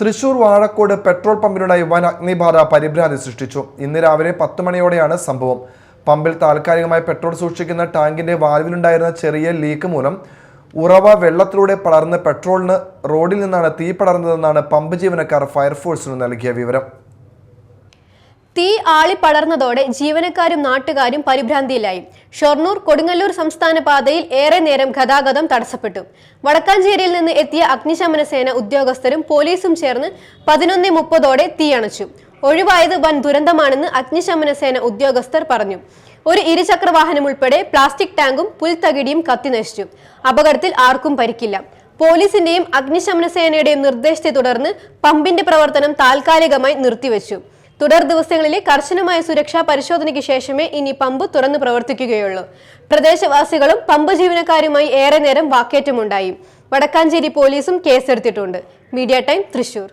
Thrissur Vazhakkode petrol പമ്പിനുണ്ടായി വൻ അഗ്നിബാധ പരിഭ്രാന്തി സൃഷ്ടിച്ചു. ഇന്ന് രാവിലെ പത്ത് മണിയോടെയാണ് സംഭവം. പമ്പിൽ താൽക്കാലികമായി പെട്രോൾ സൂക്ഷിക്കുന്ന ടാങ്കിന്റെ വാൽവിലുണ്ടായിരുന്ന ചെറിയ ലീക്ക് മൂലം ഉറവ വെള്ളത്തിലൂടെ പടർന്ന് പെട്രോളിന് റോഡിൽ നിന്നാണ് തീ പടർന്നതെന്നാണ് പമ്പ് ജീവനക്കാർ ഫയർഫോഴ്സിന് നൽകിയ വിവരം. തീ ആളി പടർന്നതോടെ ജീവനക്കാരും നാട്ടുകാരും പരിഭ്രാന്തിയിലായി. ഷൊർണൂർ കൊടുങ്ങല്ലൂർ സംസ്ഥാന പാതയിൽ ഏറെ നേരം ഗതാഗതം തടസ്സപ്പെട്ടു. വടക്കാഞ്ചേരിയിൽ നിന്ന് എത്തിയ അഗ്നിശമന സേന ഉദ്യോഗസ്ഥരും പോലീസും ചേർന്ന് പതിനൊന്ന് മുപ്പതോടെ തീയണച്ചു. ഒഴിവായത് വൻ ദുരന്തമാണെന്ന് അഗ്നിശമന സേന ഉദ്യോഗസ്ഥർ പറഞ്ഞു. ഒരു ഇരുചക്ര വാഹനം ഉൾപ്പെടെ പ്ലാസ്റ്റിക് ടാങ്കും പുൽത്തകിടിയും കത്തിനശിച്ചു അപകടത്തിൽ ആർക്കും പരിക്കില്ല. പോലീസിന്റെയും അഗ്നിശമന സേനയുടെയും നിർദ്ദേശത്തെ തുടർന്ന് പമ്പിന്റെ പ്രവർത്തനം താൽക്കാലികമായി നിർത്തിവെച്ചു. തുടർ ദിവസങ്ങളിലെ കർശനമായ സുരക്ഷാ പരിശോധനയ്ക്ക് ശേഷമേ ഇനി പമ്പ് തുറന്നു പ്രവർത്തിക്കുകയുള്ളൂ. പ്രദേശവാസികളും പമ്പ് ജീവനക്കാരുമായി ഏറെ നേരം വാക്കേറ്റമുണ്ടായി. വടക്കാഞ്ചേരി പോലീസും കേസെടുത്തിട്ടുണ്ട്. Media time Thrissur.